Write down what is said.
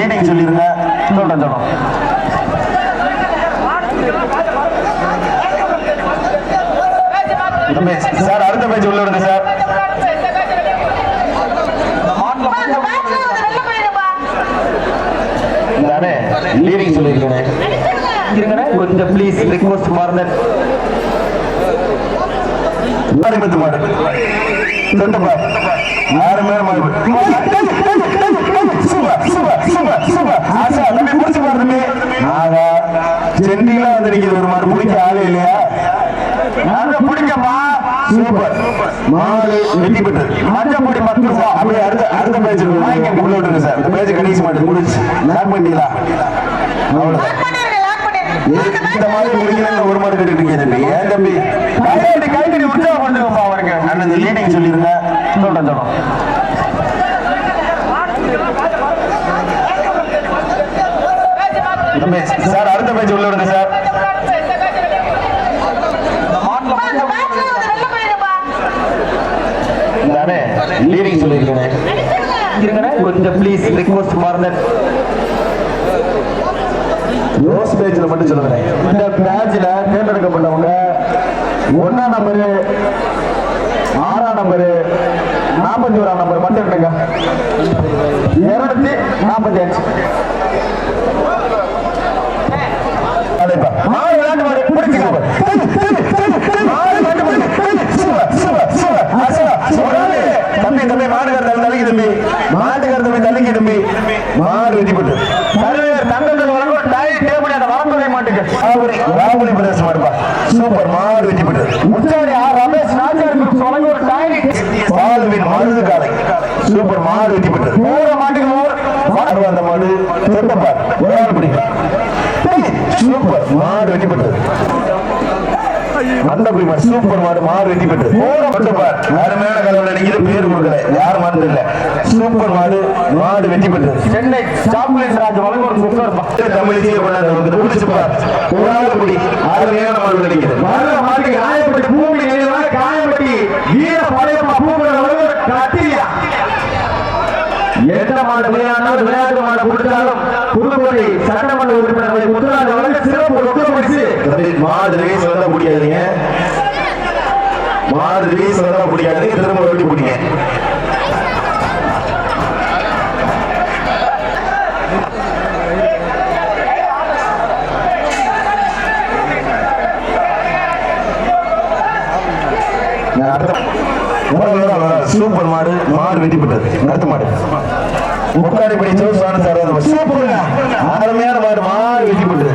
Leading சொல்லிருங்க சொல்றேன் சொல்றோம் சார் அடுத்த பேஜ் உள்ள விடுங்க சார். தானே லீடிங் சொல்லியிருக்கேன் கொஞ்சம் ப்ளீஸ் ரிக்வஸ்ட் மாறுனேன் மாடு மாடு தொண்டப்பா ஆறு மேல மாடு சூப்பர் சூப்பர் சூப்பர் சூப்பர் ஆசா தம்பி புடிச்சு பாரு தம்பி ஆகா சென்டிங்களா வந்து நிக்குது ஒரு மாடு பிடிக்க ஆளே இல்லையா? நாங்க பிடிக்கமா சூப்பர். மாடு வெட்டி பெற்றது மஞ்சள் பொடி பத்து ரூபா. அப்படியே அடுத்த அடுத்த பேஜ் வாங்கிக்க உள்ள விட்டுருங்க சார். இந்த பேஜ் கணிச மாட்டு முடிச்சு லாக் அவ்வளவுதான். இந்த மாதிரி முடிக்கணும் ஒரு மாடு கட்டிட்டு இருக்கீங்க ஏன் தம்பி? உற்சாகம் பண்ணுங்கப்பா அவருக்கு நான் இந்த லீடிங் சொல்லிருங்க. சொல்றேன் சொல்றோம் சார் அடுத்த பேஜ் உள்ள விடுங்க சார். தானே? லீவிங் சொல்லியிருக்கேன். கொஞ்சம் ப்ளீஸ் ரிக்வஸ்ட் மாறுனேன் ரோஸ் பேஜ்ல மட்டும் சொல்லுறேன் இந்த பேஜ்ல தேர்ந்தெடுக்கப்பட்டவங்க ஒன்னாம் நம்பரு ஆறாம் நம்பரு நாற்பத்தி ஓராம் நம்பர் மட்டும் இருக்குங்க இருநூத்தி நாற்பத்தி அஞ்சு அழைப்பா. மாடு விளையாட்டு மாடு பிடிச்சுக்கோ. மாடு விளையாட்டு மாடு. Super, super, super. அசலா, ஒரு தம்பி தம்பி மாட்டுக்கார தம்பி தள்ளிக்கு தம்பி மாட்டுக்கார தம்பி தள்ளிக்கு தம்பி மாடு வெட்டி தங்கத்தில் வழங்கும் அந்த மாட்டுக்கு. ராகுலி பிரதேசம் சூப்பர் மாடு வெட்டி போட்டு ஆர் ரமேஷ் வழங்கும் ஒரு டாய் பால்வின் மருது காலை. சூப்பர் மாடு வெட்டி மூணு மாட்டுக்கு மூணு மாடு அந்த மாடு ஒரு ஆள் பிடிக்கும் சூப்பர் மாடு வெட்டி போட்டது மண்டபி மாடு சூப்பர் மாடு மாடு வெற்றி பெற்று அருமையான கலவில் நினைக்கிற பேர் கொடுக்கல. யார் மாடு இல்ல சூப்பர் மாடு மாடு வெற்றி பெற்று சென்னை சாக்லேட் ராஜ் வழங்கும் சூப்பர் தமிழிசையை கொண்டாந்து வந்து பிடிச்சுப்பார் ஒரு குடி அருமையான மாடு நினைக்கிறது மாடு மாட்டுக்கு காயப்பட்டு பூமி காயப்பட்டி வீர படையப்பா பூமி கத்திரியா எந்த மாடு விளையாடினாலும் விளையாட்டு மாடு கொடுத்தாலும் புதுக்கோட்டை சட்டமன்ற உறுப்பினர்களை முதலாளி வழங்க சிறப்பு ரொக்க மாடு ரேஸ் மாடு ரேஸ் வந்தா முடியாது திரும்ப ஓட்டி பிடிங்க சூப்பர் மாடு மாடு வெட்டிப்பட்டது. அடுத்த மாடு முக்காடி படி சூப்பர் அருமையான மாடு. மாடு வெட்டிப்பட்டது.